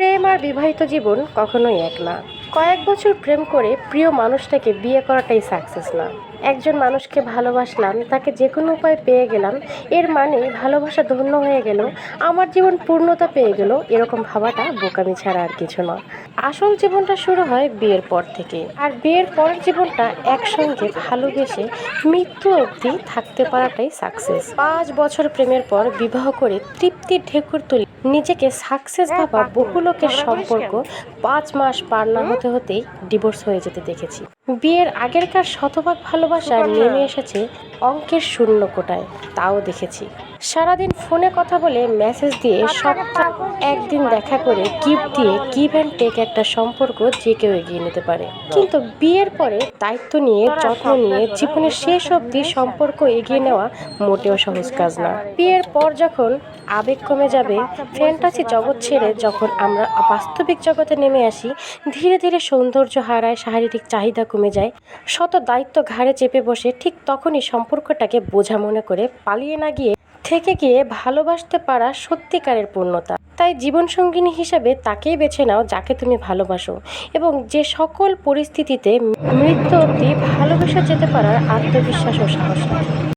প্রেম আর বিবাহিত জীবন কখনোই এক না। কয়েক বছর প্রেম করে প্রিয় মানুষটাকে বিয়ে করাটাই সাকসেস না। একজন মানুষকে ভালোবাসলাম, তাকে যে কোনো উপায় পেয়ে গেলাম, এর মানে ভালোবাসা ধন্য হয়ে গেল, আমার জীবন পূর্ণতা পেয়ে গেল, এরকম ভাবাটা বোকামি ছাড়া আর কিছু না। আসল জীবনটা শুরু হয় বিয়ের পর থেকে। আর বিয়ের পরের জীবনটা একসঙ্গে ভালোবেসে মৃত্যু অবধি থাকতে পারাটাই সাকসেস পাঁচ বছর প্রেমের পর বিবাহ করে তৃপ্তির ঢেকুর তুলে নিজেকে সাকসেস ভাবা বহু লোকের সম্পর্ক পাঁচ মাস পার না হতে হতেই ডিভোর্স হয়ে যেতে দেখেছি। বিয়ের আগেরকার শতভাগ ভালোবাসা নেমে এসেছে অঙ্কের শূন্য কোটায় তাও দেখেছি। সারাদিন ফোনে কথা বলে মেসেজ দিয়ে সপ্তাহ একদিন দেখা করে গিফট দিয়ে গিভ অ্যান্ড টেক একটা সম্পর্ক যে কেউ এগিয়ে নিতে পারে। কিন্তু বিয়ের পরে দায়িত্ব নিয়ে, যত্ন নিয়ে জীবনের শেষ অবধি সম্পর্ক এগিয়ে নেওয়া মোটেও সহজ কাজ না। বিয়ের পর যখন আবেগ কমে যাবে ফ্যান্টাসি জগৎ ছেড়ে যখন আমরা বাস্তবিক জগতে নেমে আসি, ধীরে ধীরে সৌন্দর্য হারায়, শারীরিক চাহিদা কমে যায়, শত দায়িত্ব ঘাড়ে চেপে বসে ঠিক তখনই সম্পর্কটাকে বোঝা মনে করে পালিয়ে না গিয়ে থেকে গিয়ে ভালোবাসতে পারা সত্যিকারের পূর্ণতা। তাই জীবনসঙ্গিনী হিসাবে তাকেই বেছে নাও যাকে তুমি ভালোবাসো এবং যে সকল পরিস্থিতিতে মৃত্যু অবধি ভালোবেসে যেতে পারার আত্মবিশ্বাস ও সাহস